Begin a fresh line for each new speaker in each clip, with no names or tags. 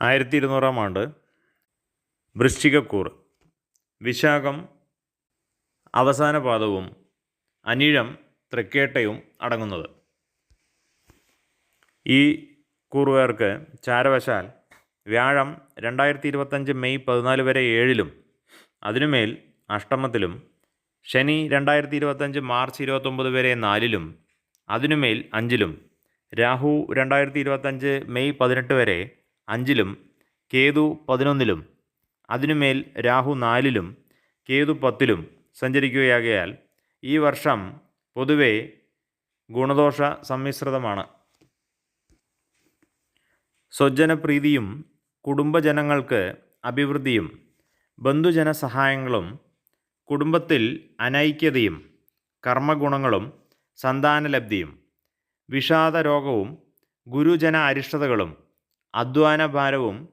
ആയിരത്തി ഇരുന്നൂറാം ആണ്ട് വൃശ്ചികക്കൂർ. വിശാഖം അവസാന പാദവും അനിഴം തൃക്കേട്ടയും അടങ്ങുന്നത്. ഈ കൂറുകാർക്ക് ചാരവശാൽ വ്യാഴം രണ്ടായിരത്തി ഇരുപത്തഞ്ച് മെയ് പതിനാല് വരെ ഏഴിലും അതിനുമേൽ അഷ്ടമത്തിലും ശനി രണ്ടായിരത്തി ഇരുപത്തഞ്ച് മാർച്ച് ഇരുപത്തൊമ്പത് വരെ നാലിലും അതിനുമേൽ അഞ്ചിലും രാഹു രണ്ടായിരത്തി ഇരുപത്തഞ്ച് മെയ് പതിനെട്ട് വരെ അഞ്ചിലും കേതു പതിനൊന്നിലും അതിനുമേൽ രാഹു നാലിലും കേതു പത്തിലും സഞ്ചരിക്കുകയാകയാൽ ഈ വർഷം പൊതുവെ ഗുണദോഷ സമ്മിശ്രിതമാണ്. സ്വജനപ്രീതിയും കുടുംബജനങ്ങൾക്ക് അഭിവൃദ്ധിയും ബന്ധുജന സഹായങ്ങളും കുടുംബത്തിൽ അനൈക്യതയും കർമ്മഗുണങ്ങളും സന്താനലബ്ധിയും വിഷാദരോഗവും ഗുരുജന അരിഷ്ടതകളും അധ്വാനഭാരവും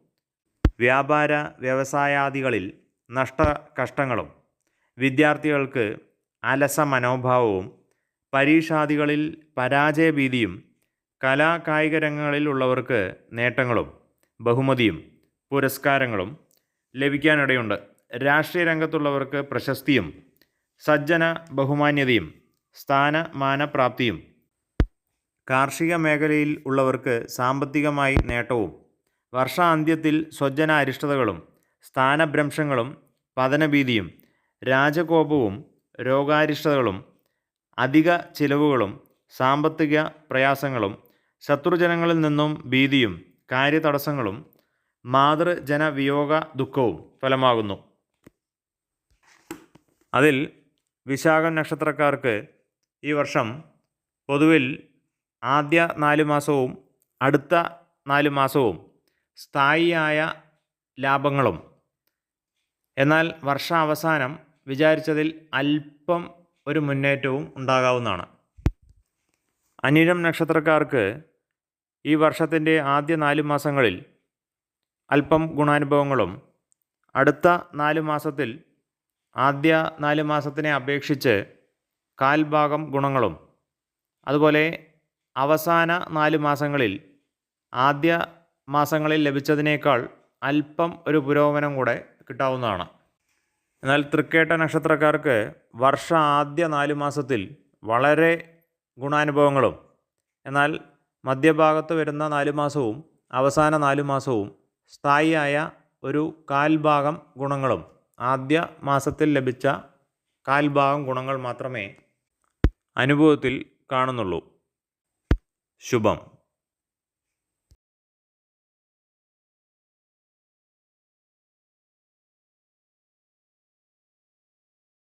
വ്യാപാര വ്യവസായാദികളിൽ നഷ്ട കഷ്ടങ്ങളും വിദ്യാർത്ഥികൾക്ക് അലസ മനോഭാവവും പരീക്ഷാദികളിൽ പരാജയഭീതിയും കലാകായിക രംഗങ്ങളിലുള്ളവർക്ക് നേട്ടങ്ങളും ബഹുമതിയും പുരസ്കാരങ്ങളും ലഭിക്കാനിടയുണ്ട്. രാഷ്ട്രീയ രംഗത്തുള്ളവർക്ക് പ്രശസ്തിയും സജ്ജന ബഹുമാന്യതയും സ്ഥാനമാനപ്രാപ്തിയും കാർഷിക മേഖലയിൽ ഉള്ളവർക്ക് സാമ്പത്തികമായി നേട്ടവും വർഷാന്ത്യത്തിൽ സ്വജന അരിഷ്ടതകളും സ്ഥാനഭ്രംശങ്ങളും പതനഭീതിയും രാജകോപവും രോഗാരിഷ്ടതകളും അധിക ചിലവുകളും സാമ്പത്തിക പ്രയാസങ്ങളും ശത്രുജനങ്ങളിൽ നിന്നും ഭീതിയും കാര്യതടസ്സങ്ങളും മാതൃജനവിയോഗ ദുഃഖവും ഫലമാകുന്നു. അതിൽ വിശാഖം നക്ഷത്രക്കാർക്ക് ഈ വർഷം പൊതുവിൽ ആദ്യ നാല് മാസവും അടുത്ത നാല് മാസവും സ്ഥായിയായ ലാഭങ്ങളും. എന്നാൽ വർഷാവസാനം വിചാരിച്ചതിൽ അല്പം ഒരു മുന്നേറ്റവും ഉണ്ടാകാവുന്നതാണ്. അനിഴം നക്ഷത്രക്കാർക്ക് ഈ വർഷത്തിന്റെ ആദ്യ നാല് മാസങ്ങളിൽ അല്പം ഗുണാനുഭവങ്ങളും അടുത്ത നാല് മാസത്തിൽ ആദ്യ നാല് മാസത്തിനെ അപേക്ഷിച്ച് കാൽഭാഗം ഗുണങ്ങളും അതുപോലെ അവസാന നാല് മാസങ്ങളിൽ ആദ്യ മാസങ്ങളിൽ ലഭിച്ചതിനേക്കാൾ അല്പം ഒരു പുരോഗമനം കൂടെ കിട്ടാവുന്നതാണ്. എന്നാൽ തൃക്കേട്ട നക്ഷത്രക്കാർക്ക് വർഷ ആദ്യ നാല് മാസത്തിൽ വളരെ ഗുണാനുഭവങ്ങളും എന്നാൽ മധ്യഭാഗത്ത് വരുന്ന നാല് മാസവും അവസാന നാല് മാസവും സ്ഥായിയായ ഒരു കാൽഭാഗം ഗുണങ്ങളും ആദ്യ മാസത്തിൽ ലഭിച്ച കാൽഭാഗം ഗുണങ്ങൾ മാത്രമേ അനുഭവത്തിൽ കാണുന്നുള്ളൂ. శుభం